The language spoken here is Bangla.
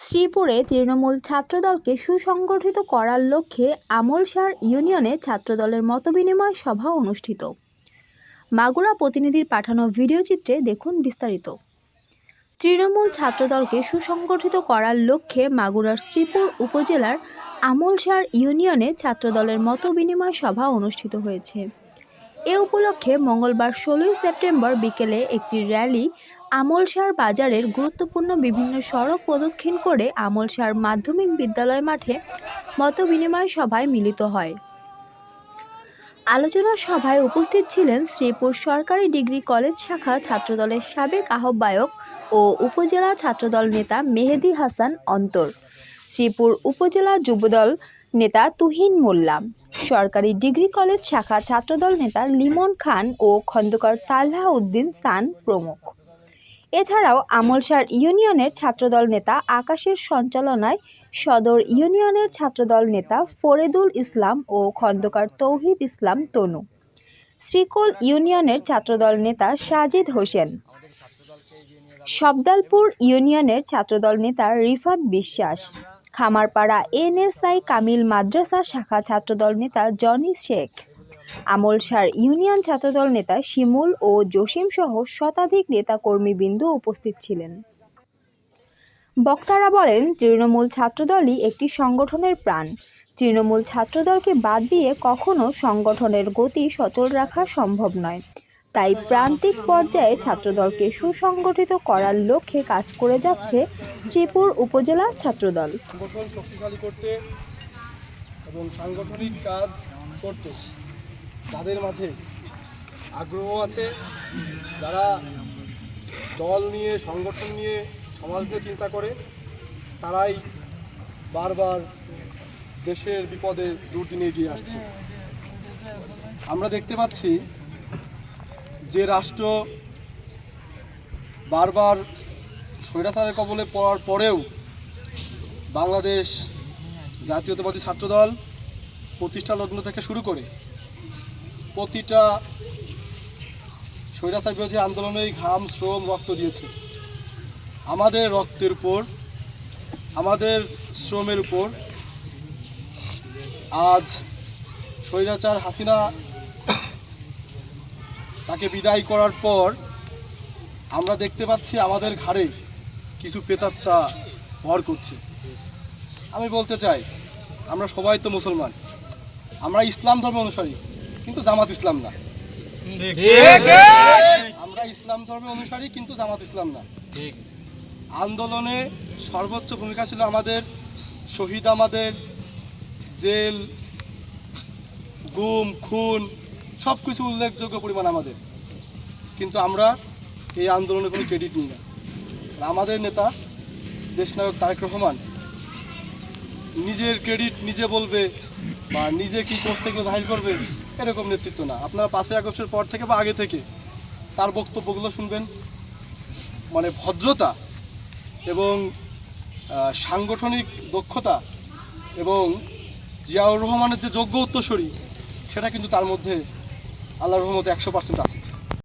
শ্রীপুরে তৃণমূল ছাত্রদলকে সুসংগঠিত করার লক্ষ্যে আমলসার ইউনিয়নে ছাত্রদলের মতবিনিময় সভা অনুষ্ঠিত। মাগুরা প্রতিনিধির পাঠানো ভিডিও চিত্রে দেখুন বিস্তারিত। তৃণমূল ছাত্রদলকে সুসংগঠিত করার লক্ষ্যে মাগুরার শ্রীপুর উপজেলার আমলসার ইউনিয়নে ছাত্রদলের মতবিনিময় সভা অনুষ্ঠিত হয়েছে। এ উপলক্ষে মঙ্গলবার ষোলোই সেপ্টেম্বর বিকেলে একটি র্যালি আমলসার বাজারের গুরুত্বপূর্ণ বিভিন্ন সড়ক প্রদক্ষিণ করে আমলসার মাধ্যমিক বিদ্যালয় মাঠে মতবিনিময় সভায় মিলিত হয়। আলোচনা সভায় উপস্থিত ছিলেন শ্রীপুর সরকারি ডিগ্রি কলেজ শাখা ছাত্রদলের সাবেক আহ্বায়ক ও উপজেলা ছাত্রদল নেতা মেহেদি হাসান অন্তর, শ্রীপুর উপজেলা যুবদল নেতা তুহিন মোল্লা, সরকারি ডিগ্রি কলেজ শাখা ছাত্রদল নেতা লিমন খান ও খন্দকার তাল্লাহ উদ্দিন সান প্রমুখ। এছাড়াও আমলসার ইউনিয়নের ছাত্রদল নেতা আকাশের সঞ্চালনায় সদর ইউনিয়নের ছাত্রদল নেতা ফরিদুল ইসলাম ও খন্দকার তৌহিদ ইসলাম তনু। শ্রীকোল ইউনিয়নের ছাত্রদল নেতা সাজিদ হোসেন। সবদালপুর ইউনিয়নের ছাত্রদল নেতা রিফাত বিশ্বাস। খামারপাড়া এনএসআই কামিল মাদ্রাসা শাখা ছাত্রদল নেতা জনি শেখ। আমলসার ইউনিয়ন ছাত্রদল নেতা শিমুল ও জসিম সহ শতাধিক নেতাকর্মীবৃন্দ উপস্থিত ছিলেন। বক্তারা বলেন, তৃণমূল ছাত্রদলই একটি সংগঠনের প্রাণ। তৃণমূল ছাত্রদলকে বাদ দিয়ে কখনো সংগঠনের গতি সচল রাখা সম্ভব নয়। তাই প্রান্তিক পর্যায়ে ছাত্রদলকে সুসংগঠিত করার লক্ষ্যে কাজ করে যাচ্ছে শ্রীপুর উপজেলা ছাত্রদল। এবং সাংগঠনিক কাজ করতে যাদের মাঝে আগ্রহ আছে। যারা দল নিয়ে, সংগঠন নিয়ে সমাজ নিয়ে চিন্তা করে, তারাই বারবার দেশের বিপদে দুর্দিনে এগিয়ে আসছে। আমরা দেখতে পাচ্ছি যে রাষ্ট্র বারবার স্বৈরাচারের কবলে পড়ার পরেও বাংলাদেশ জাতীয়তাবাদী ছাত্রদল প্রতিষ্ঠা লগ্ন থেকে শুরু করে প্রতিটা স্বৈরাচার বিরোধী আন্দোলনেই ঘাম, শ্রম, রক্ত দিয়েছে। আমাদের রক্তের উপর, আমাদের শ্রমের উপর আজ স্বৈরাচার হাসিনা তাকে বিদায় করার পর আমরা দেখতে পাচ্ছি আমাদের ঘাড়ে কিছু প্রেতাত্মা ভর করছে। আমি বলতে চাই, আমরা সবাই তো মুসলমান। আমরা ইসলাম ধর্ম অনুসারী। কিন্তু জামাত ইসলাম না। আমরা ইসলাম ধর্ম অনুসারী কিন্তু জামাত ইসলাম না। আন্দোলনে সর্বোচ্চ ভূমিকা ছিল আমাদের শহীদ আমাদের জেল গুম খুন সব কিছু উল্লেখযোগ্য পরিমাণ আমাদের। কিন্তু আমরা এই আন্দোলনে কোনো ক্রেডিট নিই না। আমাদের নেতা দেশনায়ক তারেক রহমান নিজের ক্রেডিট নিজে বলবে বা নিজে কি কোর্ট থেকে জাহির করবে এরকম নেতৃত্ব না। আপনারা পাঁচই আগস্টের পর থেকে বা আগে থেকে তার বক্তব্যগুলো শুনবেন। মানে ভদ্রতা এবং সাংগঠনিক দক্ষতা এবং জিয়াউর রহমানের যে যোগ্য উত্তরসূরি, সেটা কিন্তু তার মধ্যে আল্লাহর রহমত একশো পার্সেন্ট আছে।